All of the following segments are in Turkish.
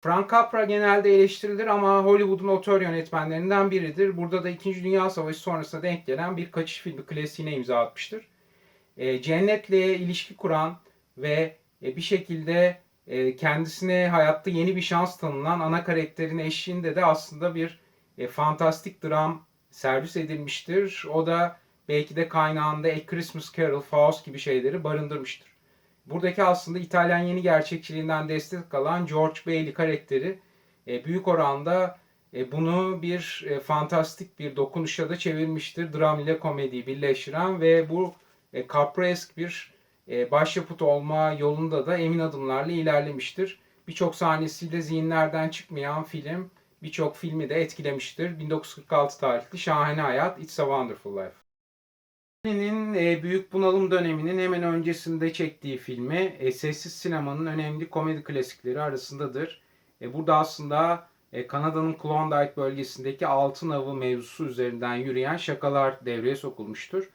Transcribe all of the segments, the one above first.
Frank Capra genelde eleştirilir ama Hollywood'un otör yönetmenlerinden biridir. Burada da 2. Dünya Savaşı sonrasında denk gelen bir kaçış filmi klasiğine imza atmıştır. E, cennetle ilişki kuran ve e, bir şekilde e, kendisine hayatta yeni bir şans tanınan ana karakterin eşliğinde de aslında bir e, fantastik dram servis edilmiştir. O da belki de kaynağında A Christmas Carol, Faust gibi şeyleri barındırmıştır. Buradaki aslında İtalyan yeni gerçekçiliğinden destek alan George Bailey karakteri e, büyük oranda e, bunu bir e, fantastik bir dokunuşa da çevirmiştir. Dram ile komediyi birleştiren ve bu e, Capraesk bir e, başyapıt olma yolunda da emin adımlarla ilerlemiştir. Birçok sahnesiyle zihinlerden çıkmayan film birçok filmi de etkilemiştir. 1946 tarihli Şahane Hayat, It's a Wonderful Life. Disney'nin e, büyük bunalım döneminin hemen öncesinde çektiği filmi e, sessiz sinemanın önemli komedi klasikleri arasındadır. E, burada aslında Kanada'nın Klondike bölgesindeki altın avı mevzusu üzerinden yürüyen şakalar devreye sokulmuştur.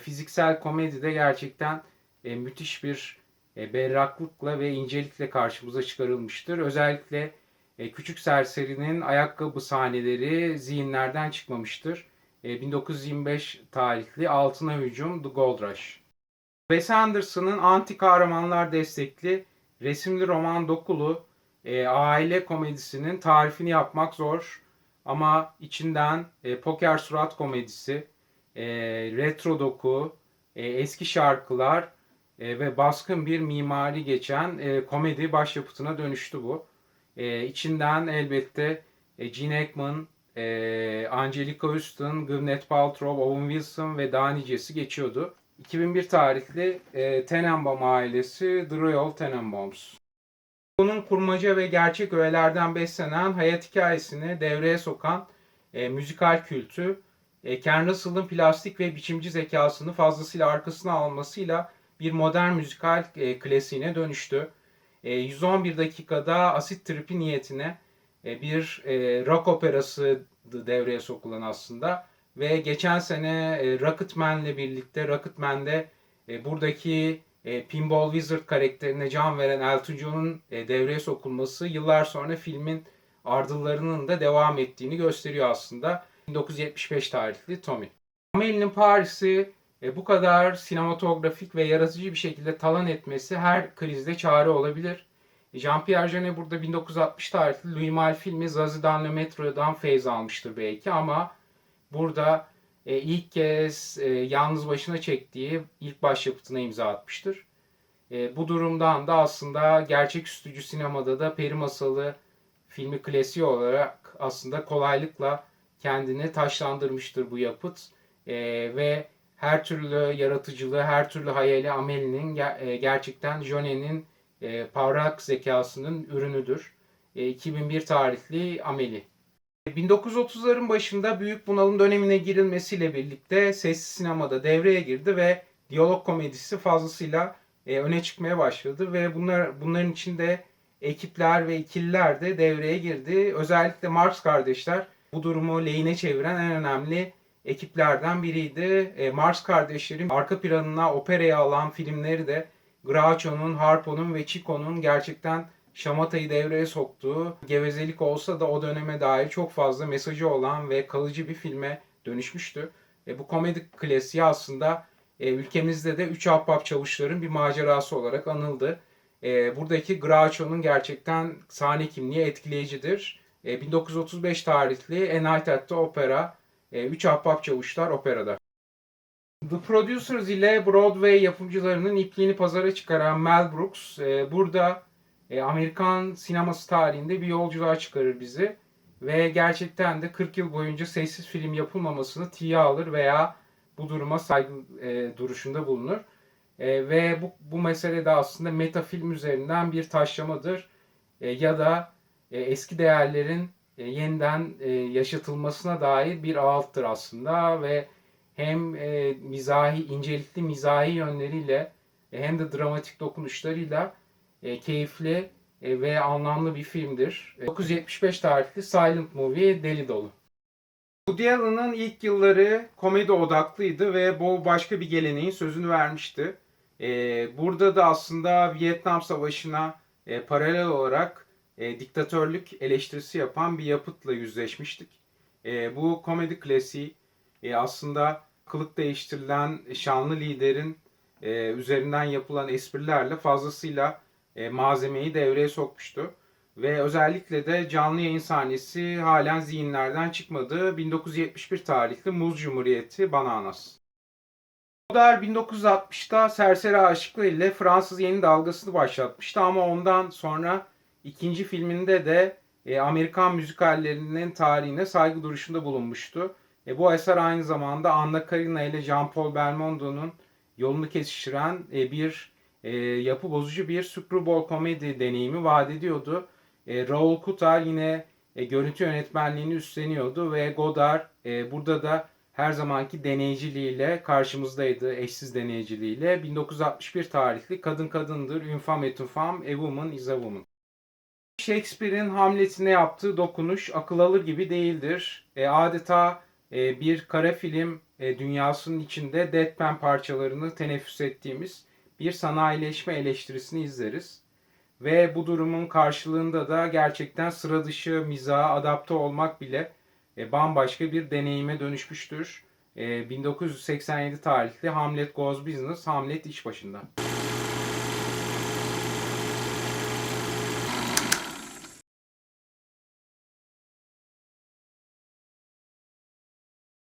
Fiziksel komedi de gerçekten müthiş bir berraklıkla ve incelikle karşımıza çıkarılmıştır. Özellikle Küçük Serseri'nin ayakkabı sahneleri zihinlerden çıkmamıştır. E, 1925 tarihli Altına Hücum The Gold Rush. Wes Anderson'ın anti kahramanlar destekli resimli roman dokulu e, aile komedisinin tarifini yapmak zor. Ama içinden e, poker surat komedisi, e, retro doku, e, eski şarkılar e, ve baskın bir mimari geçen e, komedi başyapıtına dönüştü bu. E, içinden elbette e, Gene Hackman, e, Angelica Houston, Gwyneth Paltrow, Owen Wilson ve daha nicesi geçiyordu. 2001 tarihli e, Tenenbaum ailesi The Royal Tenenbaums. Onun kurmaca ve gerçek öğelerden beslenen hayat hikayesini devreye sokan e, müzikal kültü, e, Ken Russell'ın plastik ve biçimci zekasını fazlasıyla arkasına almasıyla bir modern müzikal e, klasiğine dönüştü. E, 111 dakikada asit tripi niyetine bir e, rock operası devreye sokulan aslında. Ve geçen sene e, Rocketman'le birlikte Rocketman'de e, buradaki e, Pinball Wizard karakterine can veren Elton John'un e, devreye sokulması yıllar sonra filmin ardıllarının da devam ettiğini gösteriyor aslında. 1975 tarihli Tommy. Amelie'nin Paris'i e, bu kadar sinematografik ve yaratıcı bir şekilde talan etmesi her krizde çare olabilir. Jean-Pierre Jeunet burada 1960 tarihli Louis Malle filmi Zazie dans le Metro'dan feyz almıştır belki ama burada e, ilk kez e, yalnız başına çektiği ilk başyapıtına imza atmıştır. E, bu durumdan da aslında gerçeküstücü sinemada da Peri Masalı filmi klasiği olarak aslında kolaylıkla kendini taşlandırmıştır bu yapıt. E, ve her türlü yaratıcılığı, her türlü hayali Amelie'nin ger- e, gerçekten Jonet'in e, parlak zekasının ürünüdür. E, 2001 tarihli Amelie. 1930'ların başında büyük bunalım dönemine girilmesiyle birlikte sessiz sinemada devreye girdi ve diyalog komedisi fazlasıyla e, öne çıkmaya başladı ve bunlar bunların içinde ekipler ve ikililer de devreye girdi. Özellikle Marx kardeşler bu durumu lehine çeviren en önemli ekiplerden biriydi. E, Marx kardeşlerin arka planına operaya alan filmleri de Groucho'nun, Harpo'nun ve Chico'nun gerçekten şamatayı devreye soktuğu gevezelik olsa da o döneme dair çok fazla mesajı olan ve kalıcı bir filme dönüşmüştü. E, bu komedi klasiği aslında e, ülkemizde de Üç Ahbap Çavuşların bir macerası olarak anıldı. E, buradaki Groucho'nun gerçekten sahne kimliği etkileyicidir. E, 1935 tarihli the Opera, e, Üç Ahbap Çavuşlar operada. The Producers ile Broadway yapımcılarının ipliğini pazara çıkaran Mel Brooks e, burada e, Amerikan sineması tarihinde bir yolculuğa çıkarır bizi. Ve gerçekten de 40 yıl boyunca sessiz film yapılmamasını tiye alır veya bu duruma saygı e, duruşunda bulunur. E, ve bu, bu mesele de aslında metafilm üzerinden bir taşlamadır. E, ya da e, eski değerlerin e, yeniden e, yaşatılmasına dair bir ağıttır aslında ve hem e, mizahi, incelikli mizahi yönleriyle e, hem de dramatik dokunuşlarıyla e, keyifli e, ve anlamlı bir filmdir. E, 1975 tarihli Silent Movie Deli Dolu. Woody Allen'ın ilk yılları komedi odaklıydı ve bu başka bir geleneğin sözünü vermişti. E, burada da aslında Vietnam Savaşı'na e, paralel olarak e, diktatörlük eleştirisi yapan bir yapıtla yüzleşmiştik. E, bu komedi klasiği e, aslında kılık değiştirilen şanlı liderin e, üzerinden yapılan esprilerle fazlasıyla e, malzemeyi devreye sokmuştu. Ve özellikle de canlı yayın sahnesi halen zihinlerden çıkmadı. 1971 tarihli Muz Cumhuriyeti Bananas. Godard 1960'ta Serseri Aşıklar ile Fransız yeni dalgasını başlatmıştı ama ondan sonra ikinci filminde de e, Amerikan müzikallerinin tarihine saygı duruşunda bulunmuştu. E, bu eser aynı zamanda Anna Karina ile Jean-Paul Belmondo'nun yolunu kesiştiren e, bir e, yapı bozucu bir screwball komedi deneyimi vaat ediyordu. E, Raoul Kutar yine e, görüntü yönetmenliğini üstleniyordu ve Godard e, burada da her zamanki deneyiciliğiyle karşımızdaydı, eşsiz deneyiciliğiyle. 1961 tarihli Kadın Kadındır, Infam et Infam, A Woman is a Woman. Shakespeare'in Hamlet'ine yaptığı dokunuş akıl alır gibi değildir. E, adeta e, bir kara film e, dünyasının içinde deadpan parçalarını teneffüs ettiğimiz bir sanayileşme eleştirisini izleriz. Ve bu durumun karşılığında da gerçekten sıra dışı mizaha adapte olmak bile e, bambaşka bir deneyime dönüşmüştür. E, 1987 tarihli Hamlet Goes Business, Hamlet iş başında.